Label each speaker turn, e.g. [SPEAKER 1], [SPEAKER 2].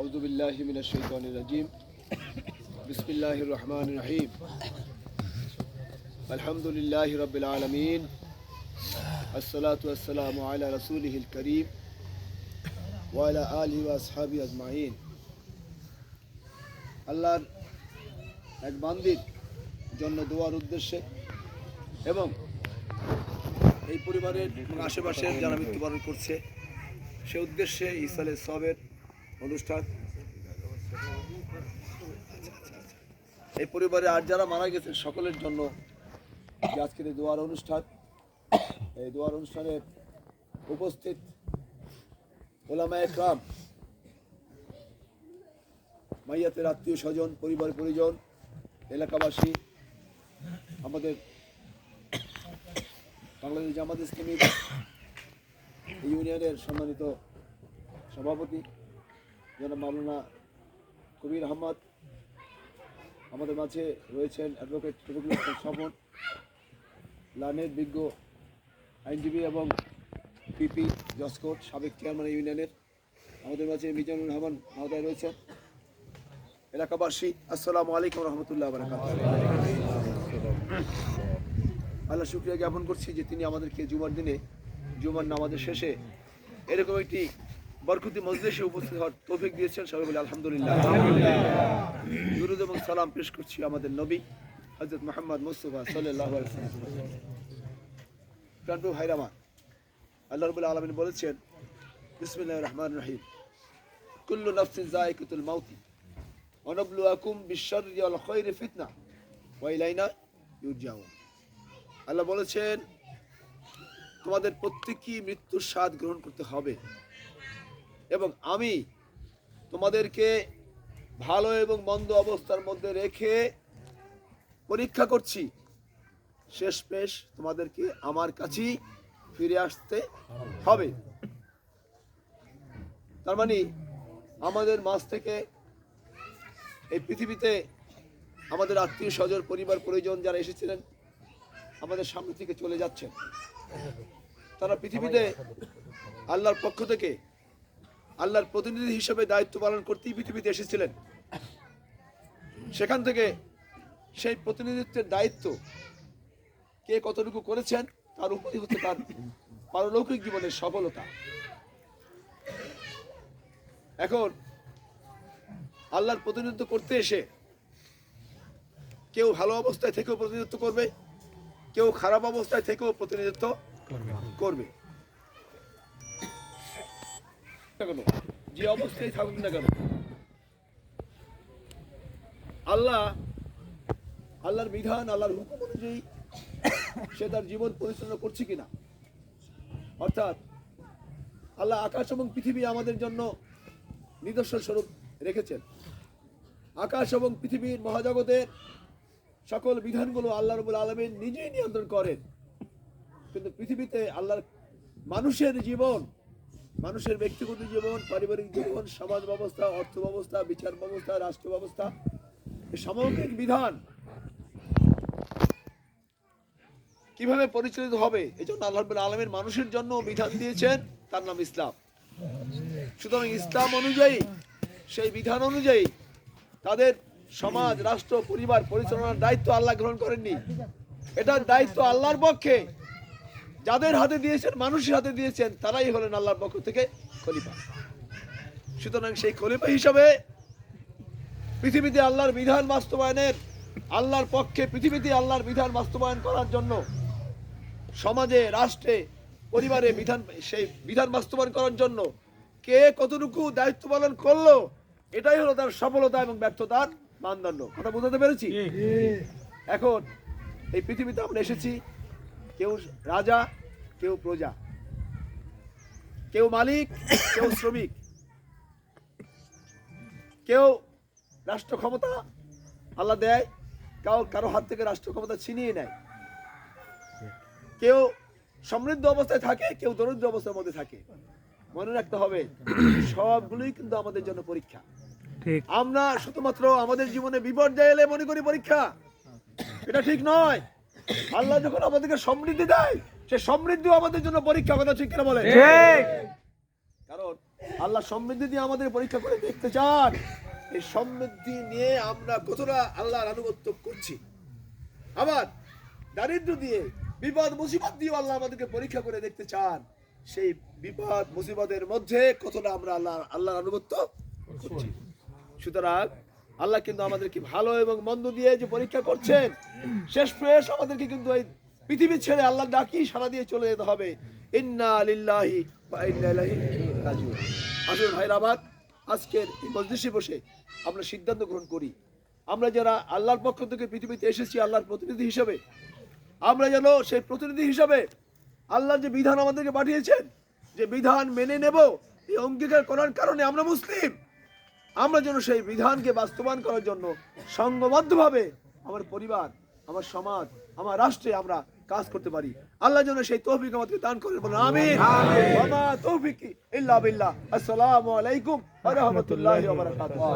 [SPEAKER 1] আউজুবিল্লাহ মিনাশান রাজিম। বিসমিল্লাহ রহমান রাহিম। আলহামদুলিল্লাহ রবিল আলমিন। আসসালাতু আসসালাম আলা রসুলহিল করিম ওয়ালা আলি ওয়াসহাবি আজমাইন। আল্লাহর এক বান্দির জন্য দোয়ার উদ্দেশ্যে এবং এই পরিবারের আশেপাশে যারা মৃত্যুবরণ করছে, সে উদ্দেশ্যে ইসালে সবের অনুষ্ঠান। এই পরিবারে আর যারা মারা গেছে সকলের জন্য আজকের এই দোয়ার অনুষ্ঠান। এই দোয়ার অনুষ্ঠানে উপস্থিত ওলামা একরাম, মাইয়াতের আত্মীয় স্বজন, পরিবার পরিজন, এলাকাবাসী, আমাদের বাংলাদেশ জামাত ইসলামী ইউনিয়নের সম্মানিত সভাপতি জনাব মাওলানা কবির আহমদ, আমাদের মাঝে রয়েছেন অ্যাডভোকেট রফিকুল ইসলাম স্বপন লানের বিজ্ঞ আইনজীবী এবং পিপি জসকোট সাবেক চেয়ারম্যান ইউনিয়নের আমাদের মাঝে মিজানুর রহমান মহোদয় রয়েছেন। এলাকাবাসী, আসসালামু আলাইকুম রহমতুল্লাহ আল্লাহ শুক্রিয়া জ্ঞাপন করছি যে তিনি আমাদেরকে জুমার দিনে, জুমার নামাজের শেষে এরকম একটি বরকতি মজলিসে উপস্থিত হওয়ার তৌফিক দিয়েছেন সবাই বলে আলহামদুলিল্লাহ। দুরুদ এবং সালাম পেশ করছি আমাদের নবী হজরত মোহাম্মদ মুস্তফা সাল্লাহ প্রাণপ্রভু হাইরামা আল্লাহ রবুল্লা আলমিন বলেছেন বিসমিল্লাহ রহমান রহিম, কুল্লু নফসিন জায়কুতুল মাউতি অনবলুয়াকুম বিশ্বরি আল খৈরে ফিতনা ওয়াইলাইনা ইউরজাউন। আল্লাহ বলেছেন, তোমাদের প্রত্যেকই মৃত্যুর স্বাদ গ্রহণ করতে হবে। এবং আমি তোমাদেরকে ভালো এবং মন্দ অবস্থার মধ্যে রেখে পরীক্ষা করছি। শেষ পেশ তোমাদেরকে আমার কাছেই ফিরে আসতে হবে। তার মানে আমাদের মাঝ থেকে এই পৃথিবীতে আমাদের আত্মীয় স্বজন, পরিবার, পরিজন যারা এসেছিলেন, আমাদের সামনে থেকে চলে যাচ্ছেন। তারা পৃথিবীতে আল্লাহর পক্ষ থেকে আল্লাহর প্রতিনিধি হিসেবে দায়িত্ব পালন করতেই পৃথিবীতে এসেছিলেন। সেখান থেকে সেই প্রতিনিধিত্বের দায়িত্ব কে কতটুকু করেছেন, তার উপরই হচ্ছে তার পারলৌকিক জীবনের সফলতা। এখন আল্লাহর প্রতিনিধিত্ব করতে এসে কেউ ভালো অবস্থায় থেকেও প্রতিনিধিত্ব করবে, কেউ খারাপ অবস্থায় থেকেও প্রতিনিধিত্ব করবে। না কেন? যে অবস্থায় থাকুক না কেন? আল্লাহ, আল্লাহর বিধান, আল্লাহর হুকুম অনুযায়ী সে তার জীবন পরিচালনা করছে কিনা? অর্থাৎ আল্লাহ আকাশ এবং পৃথিবী আমাদের জন্য নিদর্শন স্বরূপ রেখেছেন। আকাশ এবং পৃথিবীর মহাজগতের সকল বিধানগুলো আল্লাহ রবুল আলমিন নিজেই নিয়ন্ত্রণ করেন। কিন্তু পৃথিবীতে আল্লাহর মানুষের জীবন মানুষের ব্যক্তিগত জীবন, পারিবারিক জীবন, সমাজ ব্যবস্থা, অর্থ ব্যবস্থা, বিচার ব্যবস্থা, রাষ্ট্র ব্যবস্থা সামগ্রিক বিধান কীভাবে পরিচালিত হবে? এই জন্য আল্লাহ আলমের মানুষের জন্য বিধান দিয়েছেন, তার নাম ইসলাম। সুতরাং ইসলাম অনুযায়ী, সেই বিধান অনুযায়ী তাদের সমাজ, রাষ্ট্র, পরিবার পরিচালনার দায়িত্ব আল্লাহ গ্রহণ করেননি। এটার দায়িত্ব আল্লাহর পক্ষে। যাদের হাতে দিয়েছেন মানুষের হাতে দিয়েছেন তারাই হলেন আল্লাহর পক্ষ থেকে খলিফা। সুতরাং সেই খলিফা হিসাবে পৃথিবীতে আল্লাহর বিধান বাস্তবায়নের আল্লাহর পক্ষে পৃথিবীতে আল্লাহর বিধান বাস্তবায়ন করার জন্য সমাজে রাষ্ট্রে পরিবারে বিধান সেই বিধান বাস্তবায়ন করার জন্য কে কতটুকু দায়িত্ব পালন করল এটাই হলো তার সফলতা এবং ব্যর্থতার মানদণ্ড। কথা বোঝাতে পেরেছি? এখন এই পৃথিবীতে আমরা এসেছি কেউ রাজা কেউ প্রজা কেউ মালিক কেউ শ্রমিক কেউ রাষ্ট্র ক্ষমতা আল্লাহ দেয় কাউ কারও হাত থেকে রাষ্ট্র ক্ষমতা ছিনিয়ে নেয়। কেউ সমৃদ্ধ অবস্থায় থাকে কেউ দরিদ্র অবস্থার মধ্যে থাকে। মনে রাখতে হবে সবগুলোই কিন্তু আমাদের জন্য পরীক্ষা। আমরা শুধুমাত্র আমাদের জীবনে বিপর্যয় এলে মনে করি পরীক্ষা। এটা ঠিক নয়। আল্লাহ যখন আমাদেরকে সমৃদ্ধি দেয় সে সমৃদ্ধি আমাদের জন্য পরীক্ষা কথা ঠিক কিনা বলে কারণ আল্লাহ সমৃদ্ধি দিয়ে আমাদের পরীক্ষা করে দেখতে চান। এই সমৃদ্ধি নিয়ে আমরা কতটা আল্লাহর আনুগত্য করছি। আবার দারিদ্র দিয়ে বিপদ মুসিবত দিয়ে আল্লাহ আমাদেরকে পরীক্ষা করে দেখতে চান। সেই বিপদ মুসিবতের মধ্যে কতটা আমরা আল্লাহ আল্লাহর আনুগত্য করছি। সুতরাং আল্লাহ কিন্তু আমাদেরকে ভালো এবং মন্দ দিয়ে যে পরীক্ষা করছেন শেষ প্রয়াস আমাদেরকে কিন্তু এই পৃথিবী ছেড়ে আল্লাহ ডাকি সারা দিয়ে চলে যেতে হবে। ইন্না আজকের এই মজলিসে বসে আমরা সিদ্ধান্ত গ্রহণ করি। আমরা যারা আল্লাহর পক্ষ থেকে পৃথিবীতে এসেছি, আল্লাহর প্রতিনিধি হিসেবে, আমরা যেন সেই প্রতিনিধি হিসাবে আল্লাহর যে বিধান আমাদেরকে পাঠিয়েছেন, যে বিধান মেনে নেব, এই অঙ্গীকার করার কারণে আমরা মুসলিম। আমরা যেন সেই বিধানকে বাস্তবায়ন করার জন্য সঙ্গবদ্ধভাবে আমার পরিবার আমার সমাজ আমার রাষ্ট্রে আমরা কাজ করতে পারি। আল্লাহ যেন সেই তৌফিক আমাদেরকে দান করেন বলুন আমিন। ওয়া মা তৌফিকি ইল্লা বিল্লাহ। আসসালামু আলাইকুম ওয়া রাহমাতুল্লাহি ওয়া বারাকাতুহু।